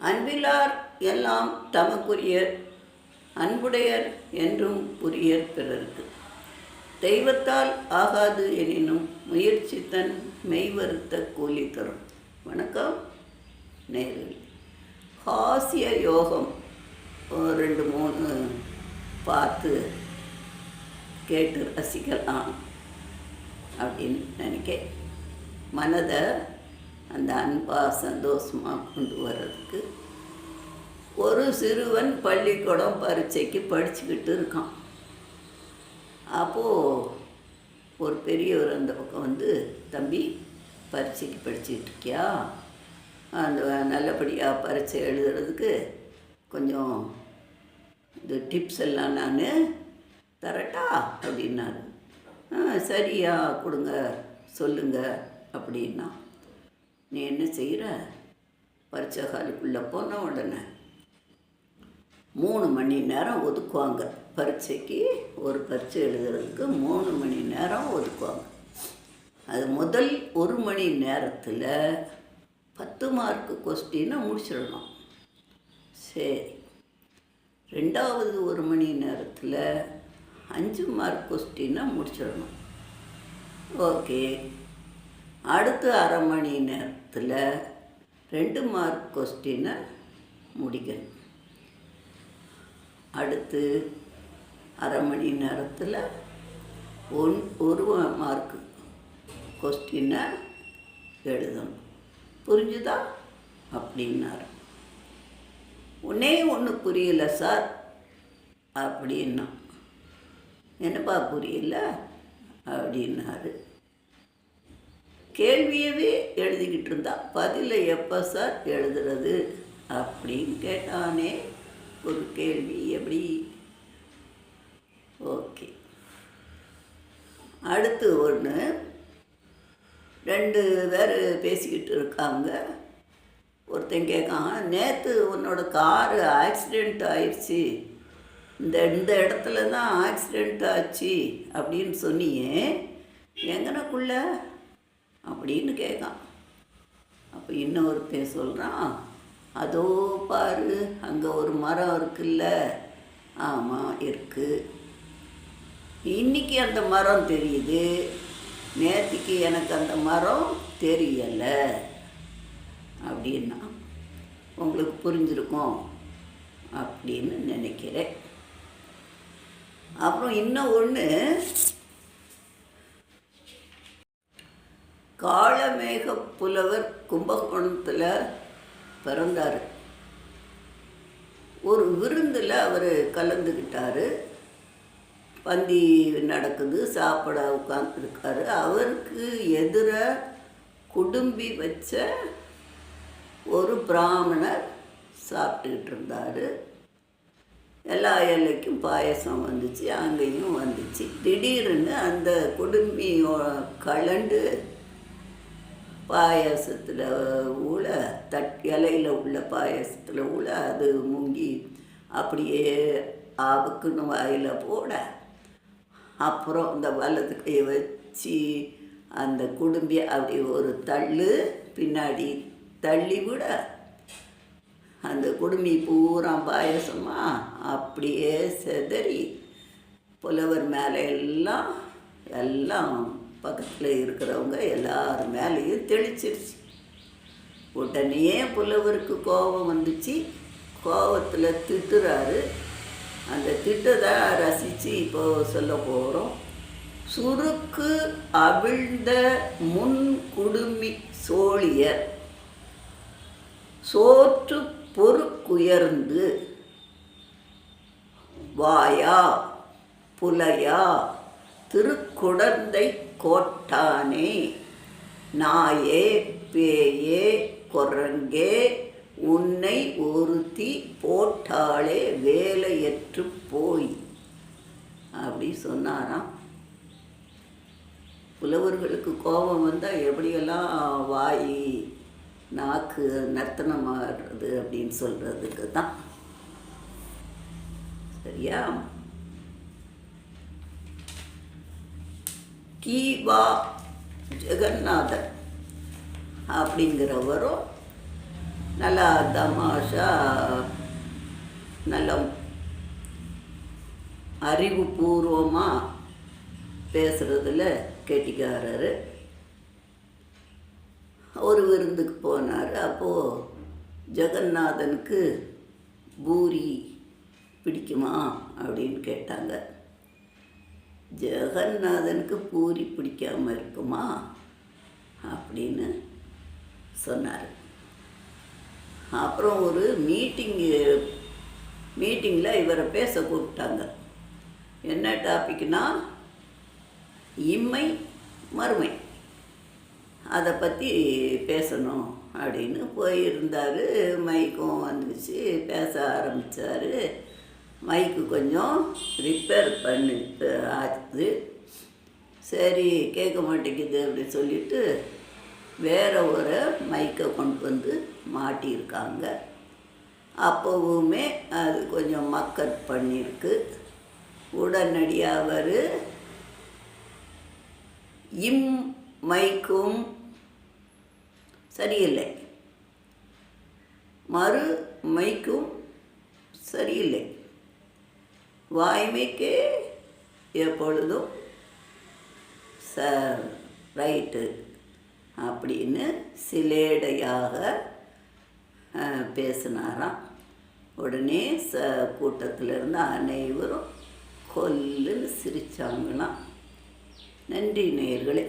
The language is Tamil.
அன்பிலார் எல்லாம் தமக்குரியர் அன்புடையர் என்றும் புரியர் பிறருக்கு. தெய்வத்தால் ஆகாது எனினும் முயற்சி தன் மெய்வருத்த கூலி தரும். வணக்கம். நேரில். ஹாஸ்ய யோகம் ஒரு ரெண்டு மூணு பார்த்து கேட்டு ரசிக்கலாம் அப்படின்னு நினைக்க மனதை அந்த அன்பாக சந்தோஷமாக கொண்டு வர்றதுக்கு ஒரு சிறுவன் பள்ளிக்கூடம் பரீட்சைக்கு படிச்சுக்கிட்டு இருக்கான். அப்போது ஒரு பெரியவர் அந்த பக்கம் வந்து தம்பி பரீட்சைக்கு படிச்சுக்கிட்டு இருக்கியா? அந்த நல்லபடியாக பரீட்சை எழுதுறதுக்கு கொஞ்சம் இந்த டிப்ஸ் எல்லாம் நான் தரட்டா? அப்படின்னாரு. சரியா கொடுங்க சொல்லுங்க அப்படின்னா நீ என்ன செய்கிற பரீட்சை ஹாலுக்குள்ளே போன உடனே. மூணு மணி நேரம் ஒதுக்குவாங்க. பரீட்சைக்கு ஒரு பரீட்சை எழுதுறதுக்கு மூணு மணி நேரம் ஒதுக்குவாங்க. அது முதல் ஒரு மணி நேரத்தில் பத்து மார்க்கு கொஸ்டினை முடிச்சிடணும். சரி. ரெண்டாவது ஒரு மணி நேரத்தில் அஞ்சு மார்க் கொஸ்டினை முடிச்சிடணும். ஓகே. அடுத்த அரை மணி நேரத்தில் ரெண்டு மார்க் கொஸ்டினை முடிக்கணும். அடுத்து அரை மணி நேரத்தில் ஒன் ஒரு மார்க்கு கொஸ்டினை எழுதணும். புரிஞ்சுதா? அப்படின்னாரு. உன்னே ஒன்று புரியல சார். அப்படின்னா என்னப்பா புரியல? அப்படின்னாரு. கேள்வியவே எழுதிக்கிட்டு இருந்தா பதிலை எப்போ சார் எழுதுறது? அப்படின்னு கேட்டானே. ஒரு கேள்வி எப்படி? ஓகே. அடுத்து ஒன்று ரெண்டு பேர் பேசிக்கிட்டு இருக்காங்க. ஒருத்தன் கேட்கான் நேற்று உன்னோட காரு ஆக்சிடெண்ட் ஆயிடுச்சு. இந்த இந்த இடத்துல தான் ஆக்சிடெண்ட் ஆச்சு. அப்படின்னு சொன்னியே. எங்கனக்குள்ள? அப்படின்னு கேட்கான். அப்போ இன்னொருத்தன் சொல்கிறான் அதோ பாரு அங்கே ஒரு மரம் இருக்குல்ல ஆமாம் இருக்குது இன்றைக்கி அந்த மரம் தெரியுது. நேற்றுக்கு எனக்கு அந்த மரம் தெரியலை. அப்படின்னா உங்களுக்கு புரிஞ்சிருக்கும் அப்படின்னு நினைக்கிறேன். அப்புறம் இன்னும் ஒன்று காளமேக புலவர் கும்பகோணத்தில் பிறந்தார். ஒரு விருந்தில் அவர் கலந்துக்கிட்டார் பந்தி நடக்குது சாப்பிட உட்காந்துருக்காரு அவருக்கு எதிர குடும்பி வச்ச ஒரு பிராமணர் சாப்பிட்டுக்கிட்டு இருந்தார் எல்லா எல்லைக்கும் பாயசம் வந்துச்சு அங்கேயும் வந்துச்சு. திடீர்னு அந்த குடும்பியோ கலண்டு பாயாசத்தில் ஊழ தட் இலையில் உள்ள பாயாசத்தில் ஊழ அது முங்கி அப்படியே ஆவுக்குன்னு வாயில் போட. அப்புறம் இந்த வலது கையை வச்சு அந்த குடும்பி அப்படி ஒரு தள்ளு பின்னாடி தள்ளி விட. அந்த குடுமி பூரா பாயசமாக அப்படியே செதறி புலவர் மேலே எல்லாம் எல்லாம் பக்கத்தில் இருக்கிறவங்க எல்லார் மேலேயும் தெளிச்சிருச்சு. உடனே புலவருக்கு கோபம் வந்துச்சு. கோபத்தில் திட்டுறாரு. அந்த திட்டத்தை ரசித்து இப்போ சொல்ல போகிறோம் சுருக்கு அவிழ்ந்த முன் குடுமி சோழியர். சோற்று பொறுக்குயர்ந்து. வாயா புலையா திருக்குடந்தை கோட்டானே. நாயே பேயே குரங்கே உன்னை ஒருத்தி போட்டாளே வேலையற்று போய். அப்படி சொன்னாராம். புலவர்களுக்கு கோபம் வந்தால் எப்படியெல்லாம் வாய் நாக்கு நர்த்தனமாகிறது அப்படின்னு சொல்கிறதுக்கு தான் சரியா? கீவா ஜெகநாதர் அப்படிங்கிறவரும் நல்லா தமாஷா நல்ல அறிவுபூர்வமாக பேசுகிறதுல கெட்டிக்காரர். ஒரு விருந்துக்கு போனார். அப்போது ஜெகநாதனுக்கு பூரி பிடிக்குமா அப்படின்னு கேட்டாங்க. ஜெகநாதனுக்கு பூரி பிடிக்காம இருக்குமா? அப்படின்னு சொன்னார். அப்புறம் ஒரு மீட்டிங்கு மீட்டிங்கில் இவரை பேச கூப்பிட்டாங்க. என்ன டாபிக்னா இம்மை மறுமை. அதை பற்றி பேசணும் அப்படின்னு போயிருந்தார். மைக்கும் வந்துச்சு பேச ஆரம்பித்தார் மைக்கு கொஞ்சம் ரிப்பேர் பண்ணி. ஆச்சு சரி கேட்க மாட்டேங்குது அப்படி சொல்லிட்டு வேற ஒரு மைக்கை கொண்டு வந்து மாட்டியிருக்காங்க. அப்போவுமே அது கொஞ்சம் மக்கட் பண்ணியிருக்கு. உடனடியாக அவர் இம் மைக்கும் சரியில்லை. மறு மைக்கும் சரியில்லை. வாய்மைக்கு எப்பொழுதும் ச ரைட்டு அப்படின்னு சிலேடையாக பேசினாராம். உடனே ச கூட்டத்தில் இருந்த அனைவரும் கொல்லுன்னு சிரித்தாங்களாம் நன்றி நேர்களே.